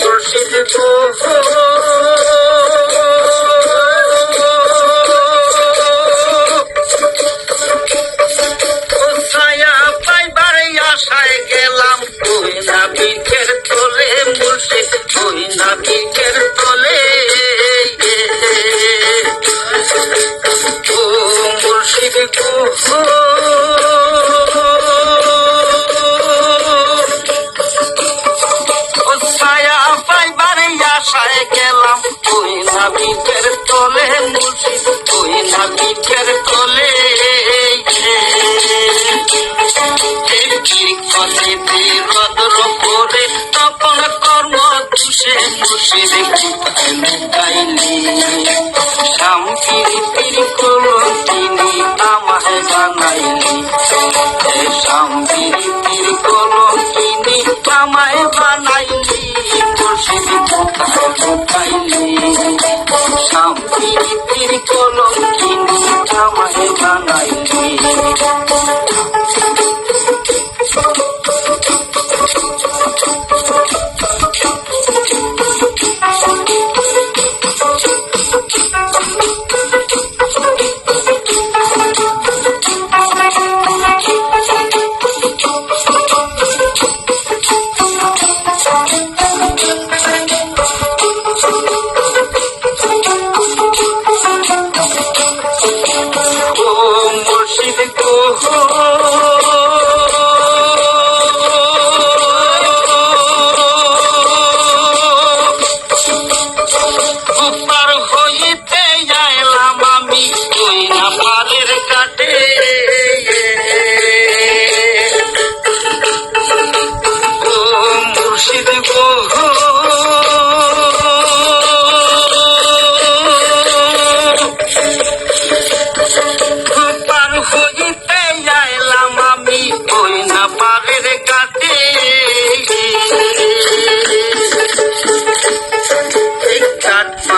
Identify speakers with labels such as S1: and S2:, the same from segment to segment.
S1: মুর্শিদ ছায়া পাইবার আশায় গেলাম? তুই না বিখের তোলে মুর্শিদ তুই না বিখের গেলাম তুই না বিখের তোলে মুর্শিদ তুই না বিখের তোলে কলেতে রদ্র করে তপন কর্ম তুষে মুর্শিদ গাইলি শান্তির করল তিনি আমায় শান্তির করল তিনি Aunque me coloquín ও মুর্শিদ গো পার হইতে যাইলাম আমি তুই না পারের কাটে ও মুর্শিদ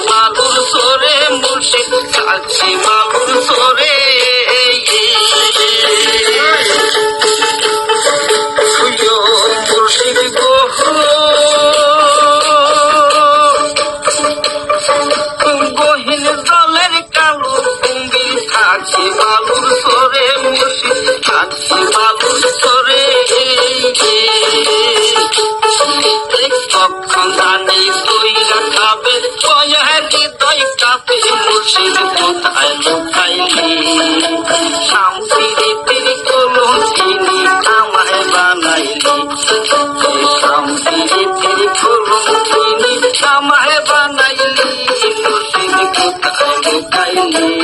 S1: বালুর সরে মুর্শিদ থাকছি বালুর সরে মুর্শিদ গহিন জলের কালো কুম্বি থাকছি বালুর সরে মুর্শিদ থাকছি বালুর সরে। কখন জানি তুই রাখাবে কাপে মুর্শিদ কোথায় লুকাইলি শান্তির কলম তিনি আমায় বানাইলি শান্তির কলম তিনি আমায় বানাইলি মুর্শিদ কোথায় লুকাইলি